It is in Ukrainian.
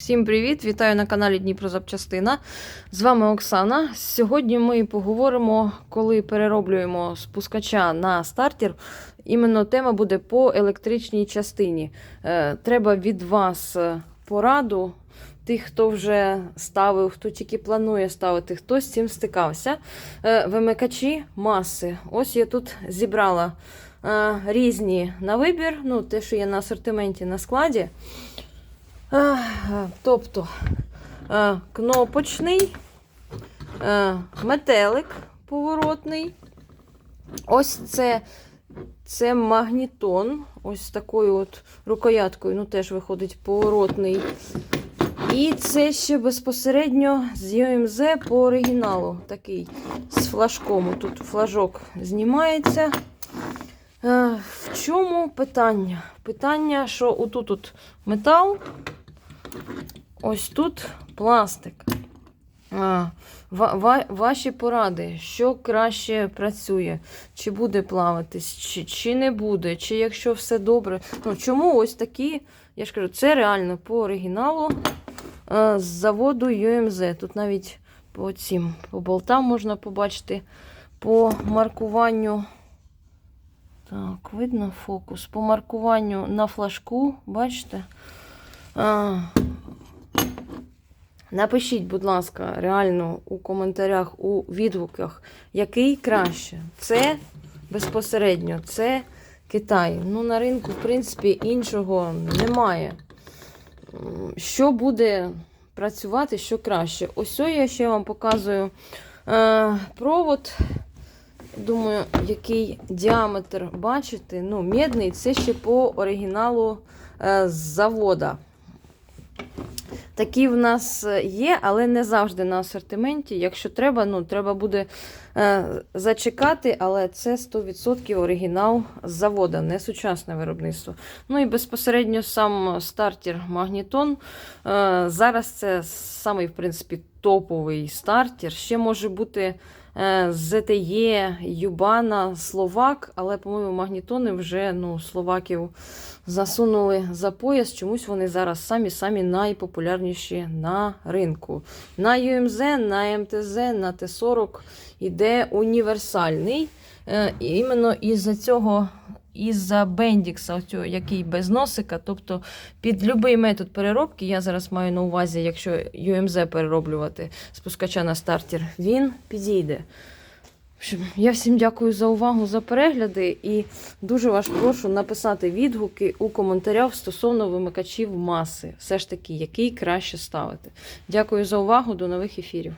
Всім привіт! Вітаю на каналі Дніпро Запчастина. З вами Оксана. Сьогодні ми поговоримо, коли перероблюємо спускача на стартер. Іменно тема буде по електричній частині. Е, Треба від вас е, пораду. Тих, хто вже ставив, хто тільки планує ставити, хто з цим стикався. Е, Вимикачі маси. Ось я тут зібрала різні на вибір, ну, те, що є на асортименті на складі. Тобто е, кнопочний, е, метелик поворотний. Ось це, це магнітон. Ось такою от рукояткою, ну теж виходить поворотний. І це ще безпосередньо з UMZ по оригіналу. Такий з флажком. Тут флажок знімається. Е, В чому питання? Питання, що отут от метал, ось тут пластик. Ваші поради, що краще працює, чи буде плаватись, чи, чи не буде, чи якщо все добре. Ну, чому ось такі, я ж кажу, це реально по оригіналу е, з заводу UMZ. Тут навіть по цим по болтам можна побачити по маркуванню. Так, видно фокус. По маркуванню на флажку, бачите? Напишіть, будь ласка, реально у коментарях, у відгуках, який краще. Це безпосередньо, це Китай. Ну, на ринку, в принципі, іншого немає. Що буде працювати, що краще? Ось я ще вам показую е, провод. Думаю, який діаметр бачите. Ну, медний це ще по оригіналу е, з завода. Такі в нас є, але не завжди на асортименті. Якщо треба, ну, треба буде е, зачекати, але це 100% оригінал з завода, не сучасне виробництво. Ну і безпосередньо сам стартер Магнітон. Е, зараз це самий, в принципі, топовий стартер. Ще може бути е, ZTE, Юбана, Словак, але, по-моєму, магнітони вже ну, словаків засунули за пояс. Чомусь вони зараз самі-самі найпопулярніші на ринку. На UMZ, на МТЗ, на Т40 іде універсальний. Е, іменно із-за цього. Із-за бендікса, який без носика, тобто під будь-який метод переробки, я зараз маю на увазі, якщо UMZ перероблювати спускача на стартер, він підійде. Я всім дякую за увагу, за перегляди і дуже вас прошу написати відгуки у коментарях стосовно вимикачів маси. Все ж таки, який краще ставити. Дякую за увагу, до нових ефірів.